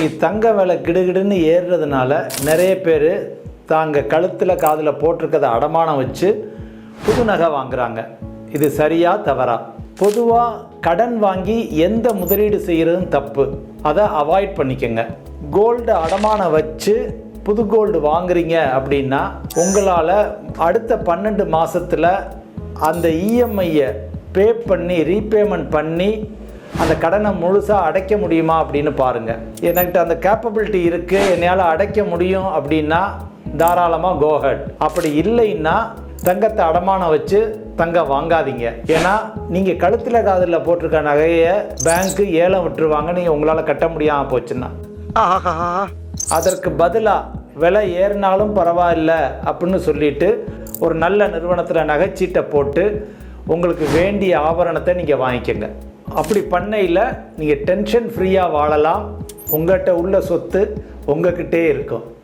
இன்றைக்கி தங்க விலை கிடுகிடுன்னு ஏறுறதுனால நிறைய பேர் தாங்க கழுத்தில் காதில் போட்டிருக்கிறத அடமானம் வச்சு புது நகை வாங்குறாங்க. இது சரியா தவறா? பொதுவாக கடன் வாங்கி எந்த முதலீடு செய்கிறதும் தப்பு. அதை அவாய்ட் பண்ணிக்கோங்க. கோல்டு அடமானம் வச்சு புது கோல்டு வாங்குறீங்க அப்படின்னா உங்களால் அடுத்த பன்னெண்டு மாதத்தில் அந்த இஎம்ஐயை பே பண்ணி ரீபேமெண்ட் பண்ணி அந்த கடனை முழுசாக அடைக்க முடியுமா அப்படின்னு பாருங்கள் என்கிட்ட அந்த கேப்பபிலிட்டி இருக்குது என்னால் அடைக்க முடியும் அப்படின்னா தாராளமாக கோஹட் அப்படி இல்லைன்னா தங்கத்தை அடமானம் வச்சு தங்கம் வாங்காதீங்க. ஏன்னா நீங்கள் கழுத்தில் காதில் போட்டிருக்க நகையை பேங்க்கு ஏலம் விட்டுருவாங்க நீங்கள் உங்களால் கட்ட முடியாமல் போச்சுன்னா. அதற்கு பதிலாக விலை ஏறினாலும் பரவாயில்ல அப்படின்னு சொல்லிட்டு ஒரு நல்ல நிறுவனத்தில் நகைச்சீட்டை போட்டு உங்களுக்கு வேண்டிய ஆபரணத்தை நீங்கள் வாங்கிக்கோங்க. அப்படி பண்ணையில் நீங்கள் டென்ஷன் ஃப்ரீயாக வாழலாம். உங்கள்கிட்ட உள்ள சொத்து உங்ககிட்டே இருக்கும்.